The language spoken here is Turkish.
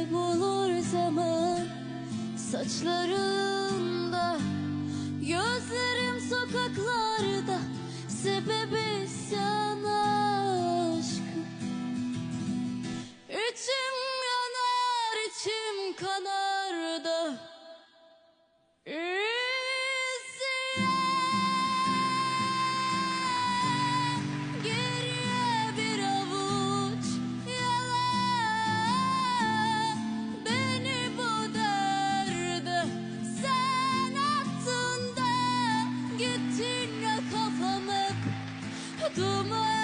kaybolur zaman. Saçlarında Gözlerim sokaklarda. Sebebi sen aşkım. İçim yanar içim kanar da. 多么。